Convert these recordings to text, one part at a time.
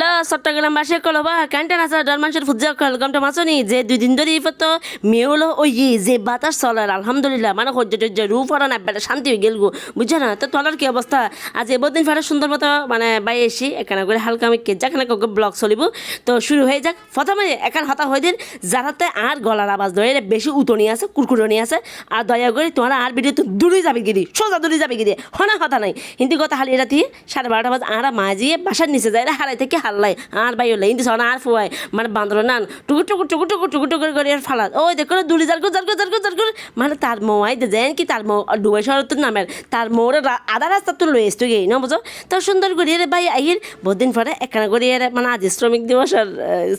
Hello চট্টগ্রামবাসী কলবা কান্টান আছে ডর মানুষের ফুজা কল গমটা মাছনি যে দুই দিন ধরে ইফত মেয়ে হলো ওই যে বাতাস চলার আলহামদুলিল্লাহ মানে সহ্য টহ্য রু ফরা না বেটা শান্তি হয়ে গেল গো বুঝছ না তো তলার কি অবস্থা আজ এবদিন ফেরা সুন্দর মতো মানে বাই এসি এখানে করে হালকা আমি কে যাক কাউকে ব্লগ চলিব। তো শুরু হয়ে যাক প্রথমে একান হতা হয়ে দিন যারাতে আর গলার আওয়াজ ধরে বেশি উতনি আছে কুরকুরনি আছে আর দয়া করে তোমার আর ভিডিও তো দূরে যাবে গিরি সোজা দূরে যাবে গিরি হনা কথা নাই। হিন্দি কথা হালি দিয়ে সাড়ে বারোটা বাজে আর মাঝিয়ে বাসার নিচে যায় হারাই থেকে হাল্লাই আর বাই হলে হিন্দি সনা আর ফুয়াই মানে বান্দর নান টুকু টুকু টুকু টুকু টুকুর টুকুর করে ফালাত ওই দেখো যার যার যার যার যার মানে তার মৌয়াই দে যেন কি তার মৌ ডুবাই শহর তো নামের, তার মৌরে আধা রাস্তা তো লই আসতো গিয়ে না বুঝো? তো সুন্দর করিয়ে রে ভাই আইয়ের বহুদিন পরে একখানা করিয়ে মানে আজ শ্রমিক দিবস আর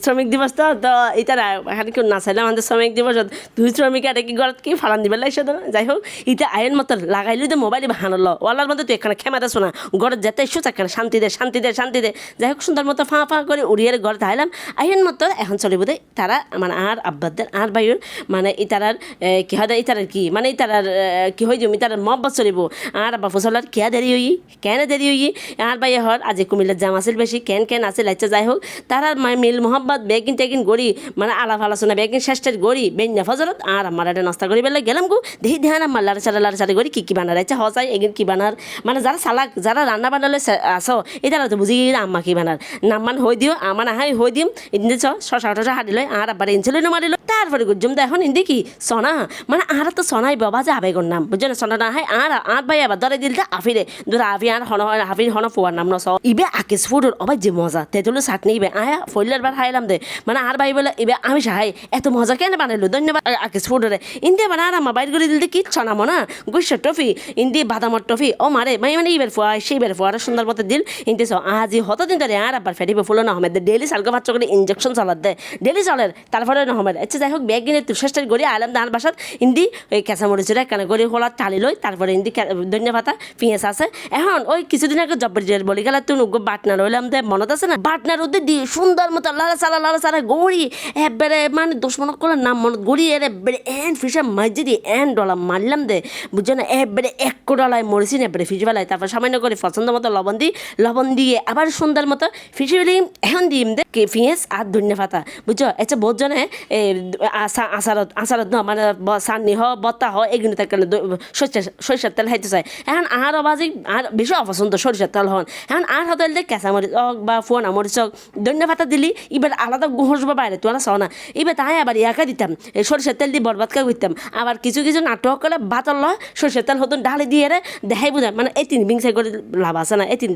শ্রমিক দিবস তো তো ইতারা এখানে কেউ না চাইলে আমাদের শ্রমিক দিবস দুই শ্রমিক আর কি ঘরত কি ফালান দিবে লাগছে তো যাই হোক ইটা আইন মতো লাগাইলি তো মোবাইল বাহানল ওয়ালার মধ্যে তুই এখানে খেমাতে শোনা ঘরে যেতে এসো এখানে শান্তি দে শান্তি দে শান্তি দে। যাই হোক, সুন্দর মতো ফাঁ ফাঁ করে উড়িয়ে ঘরে আইলাম আইন মতো এখন চলিব দে তারা মানে আর আব্বাদের আর বাইর মানে ইতারার এ, কি হয় ইতারার কি? মানে ইতারার এ, কি হয়ে যাম ইতারার মব্বত চলিব। আর আব্বা ফসলার কেয়া দেরি হই? কেন দেরি হই? আর বাই হর আজি কুমিল্লার জাম আছিল বেশি কেন কেন আছিল আচ্ছা যাই হোক। তারা মানে মিল মোহাম্মদ বেগিন টেগিন গড়ি মানে আলাপ আলোচনা বেগিন শেষের গড়ি বেঞ্জা ফজরত আর আমার একটা নাস্তা করি বেলা গেলাম গো। দেখি ধ্যান আমার লাড়া চাড়া লাড়া চাড়া করি কি কি বানার আচ্ছা হসাই এগিন কি বানার? মানে যারা চালাক যারা রান্না বানালে আসো এটা তো বুঝি আম্মা কি বানার। নাম্মান হই দিও আমার আহাই হই দিম। ইন্দি চ শশা টশা হাঁটি লয় আর আবার ইনসুলিন মারিল তারপরে গুজুম তো এখন ইন্দি কি? সনা মানে আর তো সনাই বাবা যে আবেগর নাম। বুঝছ না? সনা না হাই আর আর ভাই আবার ধরে দিল আফিরে ধর আফি আর হন হাফির হন ফুয়ার নাম ন স ইবে আকিস ফুডর অবাই যে মজা। তেতুলো চাটনি ইবে। আয়া ফইলার বার খাইলাম দে। মানে আর ভাই বলে, ইবে আমি সাহাই এত মজা কেন বানাইলো? ধন্যবাদ আকিস ফুডরে ইন্দিয়া বানা আর আমার বাইর করে দিল কি ছনা মনা? গুইশ টফি। ইন্দি বাদামর টফি। ও মারে মাই মানে ইবের ফুয়া সেই বের ফুয়ার সুন্দর মতো দিল। ইন্দি স আজি হত দিন ধরে আর আবার ফেটিবে ফুলো না হমেদ ডেলি সালকা বাচ্চা করে ইঞ্জেকশন চালাত দেয় ডেলি চলের তারপরে না হমেদ আচ্ছা যাই হোক ব্যাগ কিনে তুষার গড়ি আলাম দান বাসাত ইন্দি ওই কেঁচা মরিচের একখানে গড়ি হোলা টালি লই তারপরে ইন্দি ধনিয়া পাতা, পেঁয়াজ আছে। এখন ওই কিছুদিন আগে জব্বর জেল বলি গেলে তুই নুগ্গো বাটনা রইলাম দে। মনত আছে না? বাটনার ওদের দি সুন্দর মতো লালা সালা লালা চালা গড়ি এবারে মানে দোষ মনে করলাম নাম মনত গড়ি এর এবারে এন ফিসা মাঝে দিয়ে এন ডলা মারলাম দে। বুঝছ না? এবারে এক ডলায় মরেছি না এবারে ফিস বেলায় তারপর সামান্য করে পছন্দ মতো লবণ দিই লবণ দিয়ে। আবার সুন্দর মতো ফিসে বেলি এখন দিম দে পেঁয়াজ আর ধনিয়া পাতা বুঝছ আচ্ছা বহুত জনে আচারত আচারত ন মানে চাটনি হ বত্তা হ এগুলো কারণে সরিষার তেল খাইতে চায় এখন আর বাজি আর বেশি অপছন্দ সরিষার তেল হন এখন আর হতে হলে কেঁচা মরিচ হোক বা ফোনা মরিচ হোক ধনিয়া পাতা দিলি এবার আলাদা ঘষবো বাইরে তোরা চাও না এবার তাই আবার ইয়াকে দিতাম সরিষার তেল দিয়ে বরবাদ কা করতাম আবার কিছু কিছু নাটক করে ভাতর ল সরিষার তেল হতো ডালে দিয়ে দেখাই বুঝায় মানে এই তিন বিংসাই করে লাভ আছে না এই তিন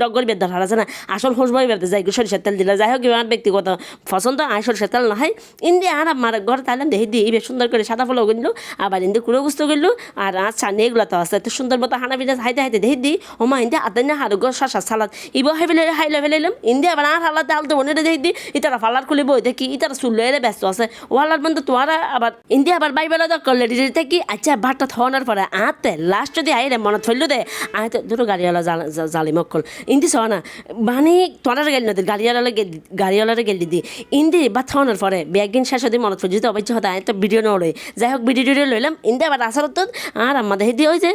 ডগ করে বেদ ধরা আছে না আসল হোসবাই বেদ যাই সরিষার তেল দিলে যাই হোক এবার ব্যক্তিগত পছন্দ আয় সরিষার তেল নহয়। ইন্দি আর আমার ঘরে তাইলাম দেখি দিয়ে এবার সুন্দর করে সাদা ফলো গেল আবার ইন্দি কুড়ো গুস্ত গেল আর আচ্ছা এগুলো তো আছে তো সুন্দর মতো হানা পিঠা হাইতে হাইতে দেখি দি ও মা ইন্দি আদাই না হারুগ শশা সালাদ। ইবো হাই ফেলে হাই ফেলাইলাম, ইন্দি আবার আর হালাত আল তো মনে দেখি দি ইতারা ফালার খুলে বই দেখি, ইতারা চুল্লো এর ব্যস্ত আছে। ওয়ালার বন্ধু তোয়ারা আবার, ইন্দি আবার বাইবেলা তো করলে ডিজি থাকি আচ্ছা ভাতটা থাওয়ানোর পরে, আতে লাস্ট যদি আই রে মনত ফেলল দে আয় তো দুটো গাড়িওয়ালা জালি মক্কল ইন্দি চাও না মানে তোয়ার গেল না গাড়িওয়ালা গাড়িওয়ালারে গেলি দি। ইন্দি বা থাওয়ানোর পরে ব্যাগিন শেষ হতে মনত ফেলছি তো অবশ্য হতে আয় তো ভিডিও নড়ে যাই হোক, ভিডিও টিডিও লইলাম। ইন্দি আবার আসার তো আর আমাদের হেদি ওই যে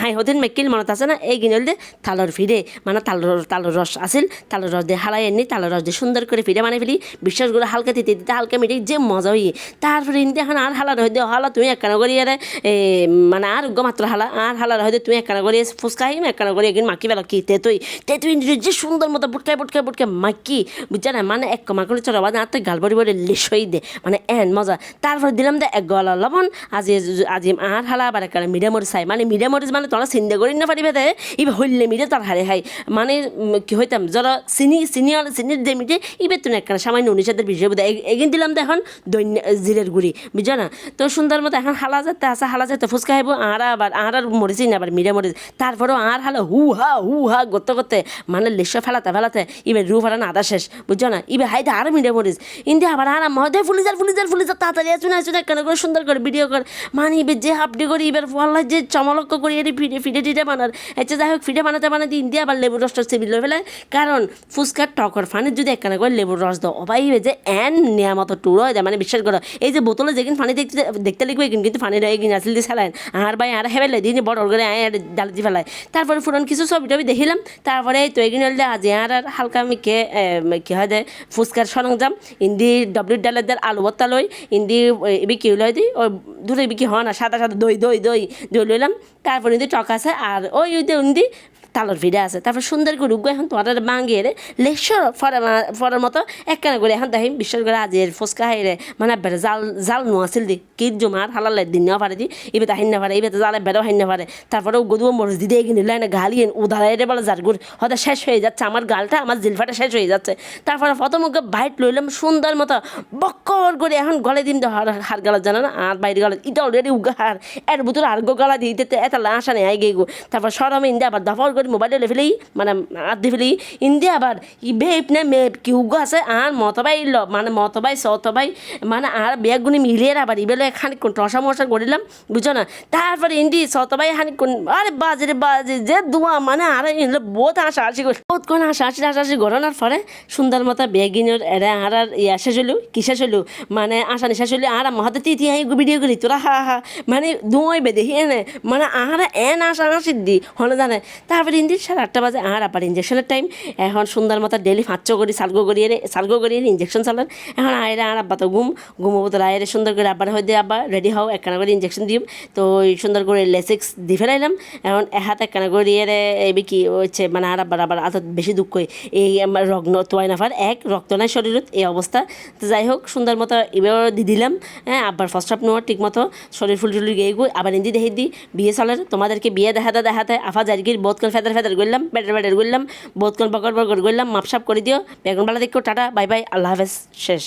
হাই হতেন মেকিল মনত আছে না? এই গিনল দে, তালর ফিরে মানে তালর তালর রস আছিল, তালর রস দিয়ে হালাই এনে তালর রস দিয়ে সুন্দর করে ফিরে মানে ফেলি বিশ্বাস করে হালকা দিতে দিতে হালকা মিটে যে মজা হই। তারপরে ইন্দি এখন আর হালা রহে দিয়ে হালা তুমি একখানা করি আরে মানে আর মাত্র হালা, আর হালা রহে দিয়ে তুমি একখানা করি ফুচকা হিম একখানা করি একদিন মাকি বেলা কি তেতুই। তেতুই যে সুন্দর মতো বুটকায় বুটকায় বুটকায় মাকি বুঝছে না মানে এক কমা করে চলো বাদ আর তো গাল বড়ি বড়ি লিসই দে। মানে এন মজা। তারপরে দিলাম দে এক গলা লবণ। আজি আজি আর হালা আবার একটা মিডিয়াম মরিচ চাই মানে মিডিয়াম মরিচ মানে তোরা চিন্তা করি না পারিবে দে। ইবে হইলে মিডে তার হারে হাই মানে কি হইতাম যারা চিনি চিনি আর চিনির যে মিটে ইবে তুমি একটা সামান্য উনিশের বিষয় বোধ এগিন দিলাম তো এখন দৈন্য জিরের গুড়ি বুঝছ না তো সুন্দর মতো এখন হালা যেতে আসা হালা যেতে ফুচকা খাইব আর আবার আর আর মরিচই না আবার মিডিয়াম মরিচ তারপরেও আর হালা হু হা হু হা করতে করতে মানে লিশ্ব ফেলাতে ফেলাতে ইবে রু ফাটানো আদা শেষ, বুঝছ না? ইবে হাইতে আর মিডিয়াম মরিচ ইন্দি আবার আর মহদে ফুলিজার ফুলিজার ফুলিজার, তাড়াতাড়ি আসুন আসুন কেন করে সুন্দর করে ভিডিও কর। মানে ইবে যে হাফডি করি এবার ফল্লা যে চমলক্ষ করি, এটি ফিডে ফিডে টিডে বানার। আচ্ছা যাই হোক ফিডে বানাতে বানাতে ইন্দি আবার লেবুর রসটা চেবি লয়ে ফেলায় কারণ ফুচকার টকর ফানির যদি একখানা করে লেবুর রস দাও, অবাই যে এন নেওয়া মতো টুর হয়ে মানে বিশ্বাস করো, এই যে বোতলে যেদিন ফানি দেখতে দেখতে লিখবে কিন্তু ফানি রয়ে গিয়ে আসলে দিয়ে আর ভাই আর হেবেলে দিয়ে বড় করে আয় ডালি দিয়ে ফেলায়। তারপরে ফুরন কিছু ছবি টবি দেখিলাম। তারপরে তো এগিন হলে আজ আর আর হালকা মিকে কি হয় দেয় ফুচকার সরঞ্জাম, ইন্দি ডব্লিউ ডালের আলু ভর্তা লই, ইন্দি বিক্রি লই দিই ওই দূরে বিক্রি হয় না, সাদা সাদা দই দই দই দই লইলাম। তারপর ইন্দি টক আছে, আর ওই ইন্দি তালর ভিড়ে আছে। তারপর সুন্দর করে উগ্গ এখন তোমাদের বাঙ্গিয়ে রে লেসর ফরার মতো একখানা করে এখন দেখি বিশ্বাস করে আজের ফুচকা হাইরে মানে বেড়ে জাল জাল নোয়াছিল দি কি জমার হালালের দিন নেওয়া পারে দি এবার হাইন পারে এবার জালে বেড়াও হাইন পারে তারপরে গদুয়া মরজ দিদি কিনে লাইনে গালিয়ে উদারাই রে বলে জারগুর হয়তো শেষ হয়ে যাচ্ছে আমার গালটা আমার জিলফাটা শেষ হয়ে যাচ্ছে। তারপরে প্রথম ওকে বাইট লইলাম সুন্দর মতো বক্কর করে এখন গলে দিন তো হার গালা জানা না? আর বাইরে গালা এটা অলরেডি উগা হার এর ভিতরে আর গো গালা দিয়ে দিতে এত লাশা নেই আগে গো তারপর সরমে ইন্দিয়া আবার দফর করে মোবাইলে লে ফেলি মানে দি ফেলি ইন্দে আবার ই ইপনে না মেপ কি উগো আছে আর মতবাই ল মানে মতবাই সতবাই মানে আর ব্যাগগুনি মিলিয়ে আবার ইবেলে খানিক টসা মশা করিলাম বুঝো না? তারপরে ইন্দি সতবাই হানি আরে বাজে রে বাজে, যে দুয়া মানে আর বহুত হাসা হাসি করি বহুত কোন হাসা, হাসি হাসা, হাসি ঘটনার পরে সুন্দর মতো বেগিনের এরা আর আর ইয়া শেষ হলো কি শেষ হলো মানে আসানি শেষ হলো আর মহাতে তিতি হাই ভিডিও করি তোরা হা হা মানে দুই বেদে এনে। মানে আর এন আসা হাসি দি হলে জানে। তারপরে ইন্দি সাড়ে আটটা বাজে আর আবার ইঞ্জেকশনের টাইম এখন সুন্দর মতো ডেলি ফাঁচো করি, সালগো করিয়ে রে সালগো করিয়ে ইঞ্জেকশন চালান এখন আয়রা আর আব্বা তো ঘুম। ঘুমবো তো আয়রে সুন্দর করে আবার হয়ে দিয়ে আবার রেডি হও, একখানা করে ইঞ্জেকশন দিম। তো সুন্দর করে লেসিক্স দি ফেলাইলাম। এখন হাত একখানা করিয়ে রে এই কি হচ্ছে মানে আর আবার আবার আত বেশি দুঃখ এই আমার রগ্ন তোয়াই নাফার এক, রক্ত নাই শরীরত, এই অবস্থা। তো যাই হোক, সুন্দর মতো এবার দি দিলাম হ্যাঁ আবার ফার্স্ট হাফ নেওয়ার ঠিক মতো শরীর ফুল টুলি গিয়ে গই আবার ইন্দি দেখে দিই বিয়ে সালের তোমাদেরকে বিয়ে দেখাতে দেখাতে আফা জারিগির বোধকল ফেদার ফেদার করলাম ব্যাটার ব্যাটার করলাম বোধকল বকর বকর করলাম মাপসাপ করে দিও বেগুন বেলা দেখো, টাটা, বাই বাই, আল্লাহ হাফেজ, শেষ।